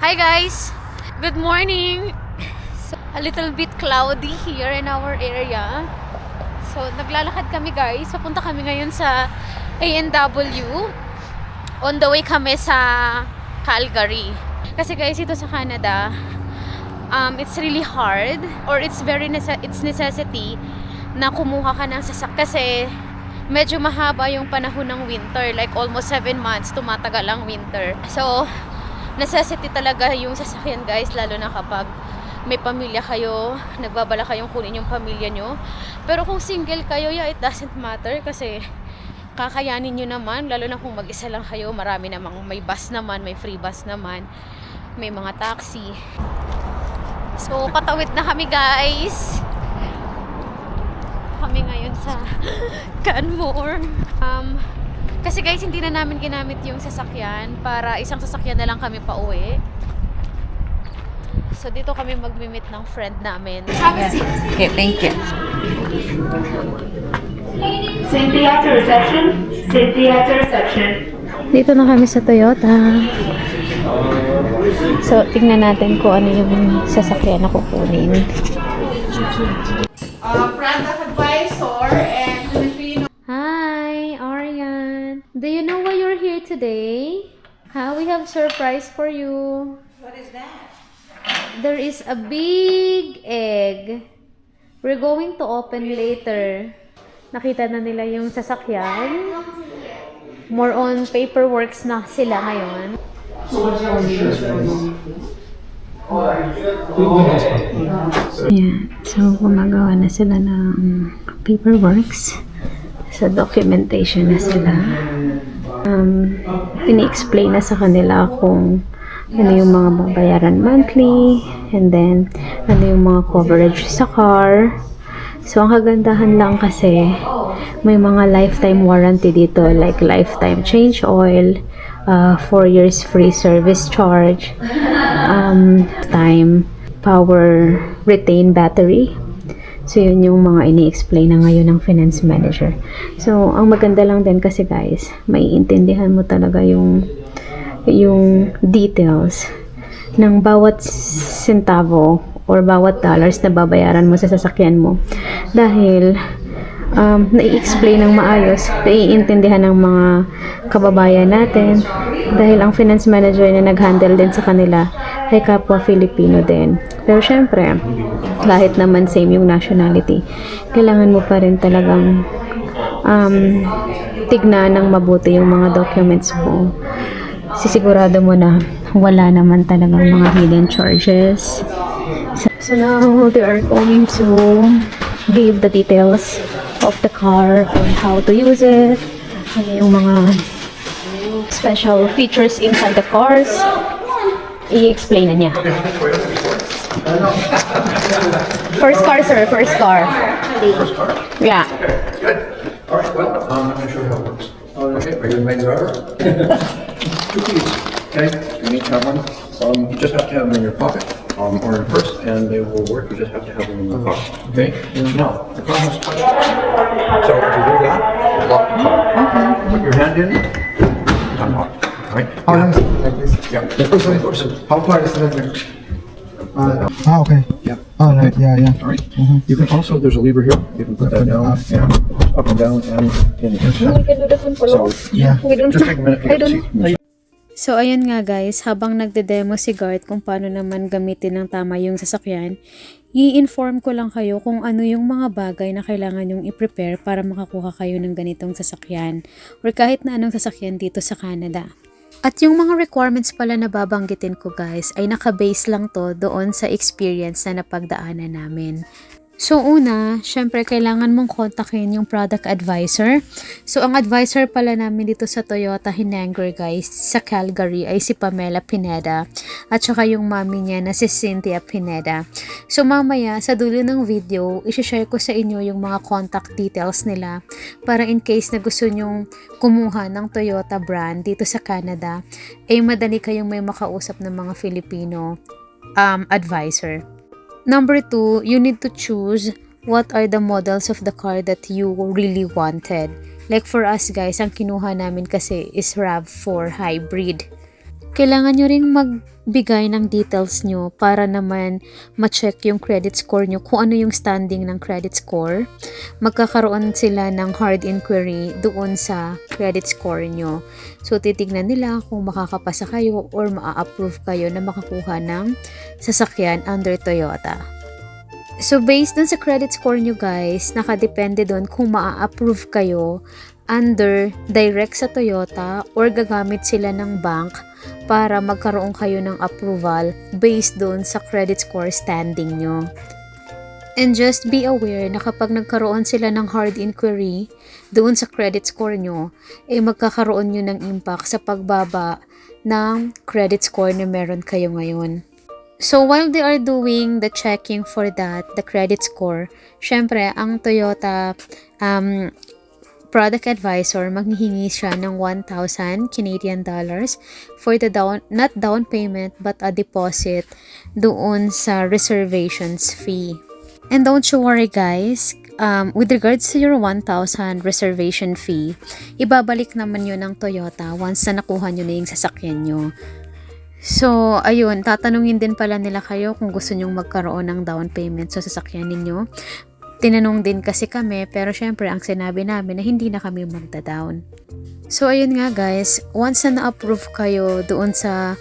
Hi guys! Good morning! So, a little bit cloudy here in our area. So, naglalakad kami guys. Papunta kami ngayon sa A&W. On the way kami sa Calgary. Kasi guys, ito sa Canada, um, it's really hard or it's very nece- it's necessity na kumuha ka ng sasak kasi medyo mahaba yung panahon ng winter like almost 7 months tumatagal ang winter so necessity talaga yung sasakyan guys lalo na kapag may pamilya kayo nagbabala kayong kunin yung pamilya nyo. Pero kung single kayo yeah it doesn't matter kasi kakayanin nyo naman lalo na kung mag-isa lang kayo marami namang may bus naman may free bus naman may mga taxi. So patawid na kami guys. Kami ngayon sa Canmore. Um, kasi guys, hindi na namin ginamit yung sasakyan para isang sasakyan na lang kami pa uwi. So dito kami magmi-meet ng friend namin. Have a seat. Okay, thank you. Cynthia to reception. Cynthia to reception. Dito na kami sa Toyota. So, tingnan natin kung ano yung sasakyan na kukunin. Uh, product advisor Do you know why you're here today? Huh? We have surprise for you. What is that? There is a big egg. We're going to open later. Nakita na nila yung sasakyan. More on paperworks na sila ngayon. Ayan. So, gumagawa na sila ng paperworks. Sa documentation na sila. Um, ini-explain na sa kanila kung ano yung mga babayaran monthly, and then ano yung mga coverage sa car. So, ang kagandahan lang kasi, may mga lifetime warranty dito, like lifetime change oil, 4 years free service charge, um, time power retain battery. So, yun yung mga ini-explain na ngayon ng finance manager. So, ang maganda lang din kasi guys, maiintindihan mo talaga yung yung details ng bawat centavo or bawat dollars na babayaran mo sa sasakyan mo. Dahil um, nai-explain ng maayos, naiintindihan ng mga kababayan natin dahil ang finance manager na nag-handle din sa kanila ay kapwa Filipino din. Pero syempre, kahit naman same yung nationality, kailangan mo pa rin talagang um, tignan ng mabuti yung mga documents mo. Sisigurado mo na wala naman talagang mga hidden charges. So, now they are going to give the details of the car on how to use it, ano yung mga special features inside the cars. I-explain na niya. First car, sir. First car. First car? Yeah. Good. All right, well, um, I'm gonna show you how it works. Okay, are you the main driver? Two keys, okay? You each have one. Um, you just have to have them in your pocket, um, or in your purse, and they will work. You just have to have them in the car, okay? Now, the car has touch. So if you do that, lock the car. Put your hand in, unlock, all right? How long is it like this? Yeah, that's the way it works. How far is it? Uh, ah, okay. Yeah. Oh, right. Yeah, yeah. All right. You can also, there's a lever here. You can put that down, yeah, up and down, and in. So, Yeah. just take a minute to get the seat. So, ayun nga guys, habang nagde-demo si Guard kung paano naman gamitin ng tama yung sasakyan, i-inform ko lang kayo kung ano yung mga bagay na kailangan yung i-prepare para makakuha kayo ng ganitong sasakyan or kahit na anong sasakyan dito sa Canada. At yung mga requirements pala na babanggitin ko guys ay nakabase lang to doon sa experience na napagdaanan namin. So una, syempre kailangan mong kontakin yung product advisor. So ang advisor pala namin dito sa Toyota Hinangger guys sa Calgary ay si Pamela Pineda at saka yung mami niya na si Cynthia Pineda. So mamaya sa dulo ng video, isi-share ko sa inyo yung mga contact details nila para in case na gusto nyong kumuha ng Toyota brand dito sa Canada, ay madali kayong may makausap ng mga Filipino um, advisor. Number two, you need to choose what are the models of the car that you really wanted. Like for us guys, ang kinuha namin kasi is RAV4 hybrid. Kailangan nyo ring magbigay ng details nyo para naman ma-check yung credit score nyo kung ano yung standing ng credit score. Magkakaroon sila ng hard inquiry doon sa credit score nyo. So, titignan nila kung makakapasa kayo or maa-approve kayo na makakuha ng sasakyan under Toyota. So, based dun sa credit score nyo guys, nakadepende dun kung maa-approve kayo under direct sa Toyota or gagamit sila ng bank para magkaroon kayo ng approval based dun sa credit score standing nyo. And just be aware na kapag nagkaroon sila ng hard inquiry doon sa credit score nyo, eh magkakaroon nyo ng impact sa pagbaba ng credit score na meron kayo ngayon. So while they are doing the checking for that, the credit score, syempre ang Toyota um, product advisor maghihingi siya ng 1,000 Canadian dollars for the down not down payment but a deposit doon sa reservations fee. And don't you worry guys, um, with regards to your 1,000 reservation fee, ibabalik naman yun ng Toyota once na nakuha nyo na yung sasakyan nyo. So, ayun, tatanungin din pala nila kayo kung gusto nyong magkaroon ng down payment sa sasakyan ninyo. Tinanong din kasi kami, pero syempre ang sinabi namin na hindi na kami magda-down. So, ayun nga guys, once na na-approve kayo doon sa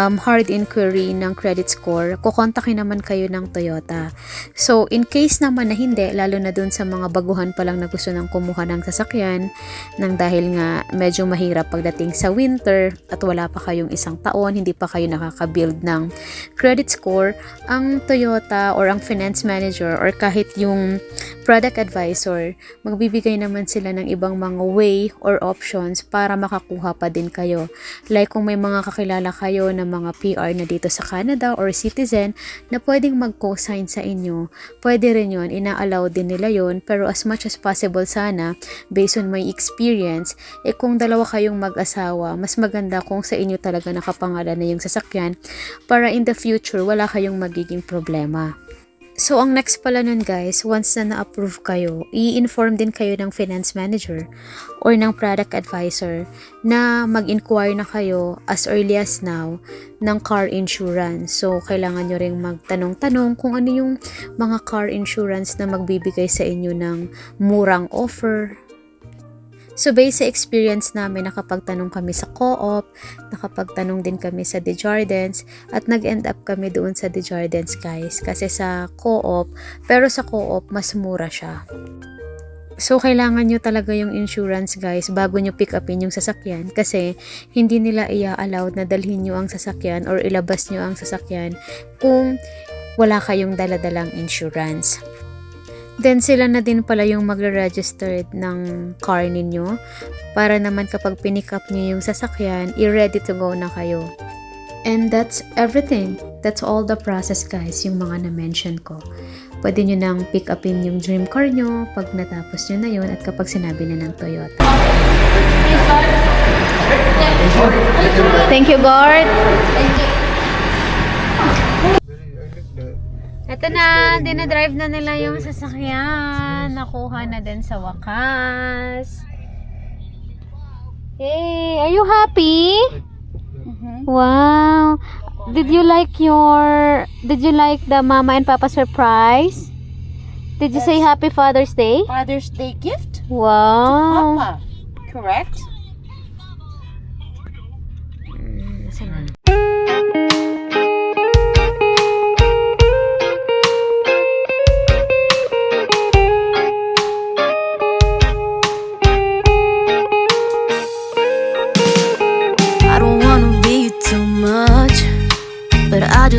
um, hard inquiry ng credit score, kukontakin naman kayo ng Toyota. So, in case naman na hindi, lalo na doon sa mga baguhan pa lang na gusto nang kumuha ng sasakyan, nang dahil nga medyo mahirap pagdating sa winter at wala pa kayong isang taon, hindi pa kayo nakaka-build ng credit score, ang Toyota or ang finance manager or kahit yung product advisor, magbibigay naman sila ng ibang mga way or options para makakuha pa din kayo. Like kung may mga kakilala kayo na mga PR na dito sa Canada or citizen na pwedeng mag-co-sign sa inyo, pwede rin yun, ina-allow din nila yon pero as much as possible sana, based on my experience, eh kung dalawa kayong mag-asawa, mas maganda kung sa inyo talaga nakapangalan na yung sasakyan para in the future wala kayong magiging problema. So, ang next pala nun guys, once na na-approve kayo, i-inform din kayo ng finance manager or ng product advisor na mag-inquire na kayo as early as now ng car insurance. So, kailangan nyo ring magtanong-tanong kung ano yung mga car insurance na magbibigay sa inyo ng murang offer, So, based sa experience namin, nakapagtanong kami sa co-op, nakapagtanong din kami sa Desjardins, at nag-end up kami doon sa Desjardins, guys. Kasi sa co-op, pero sa co-op, mas mura siya. So, kailangan nyo talaga yung insurance, guys, bago nyo pick upin yung sasakyan. Kasi, hindi nila iya-allowed na dalhin nyo ang sasakyan or ilabas nyo ang sasakyan kung wala kayong daladalang insurance. Then sila na din pala yung magre-register ng car ninyo para naman kapag pinick up nyo yung sasakyan, i-ready to go na kayo. And that's everything. That's all the process guys, yung mga na-mention ko. Pwede nyo nang pick upin yung dream car nyo pag natapos nyo na yun at kapag sinabi na ng Toyota. Thank you, Gord. Ito na, dinadrive na nila yung sasakyan. Nakuha na din sa wakas. Hey, are you happy? Wow. Did you like your Did you like the mama and papa surprise? Did you say happy Father's Day? Father's Day gift? Wow. Papa. Correct? I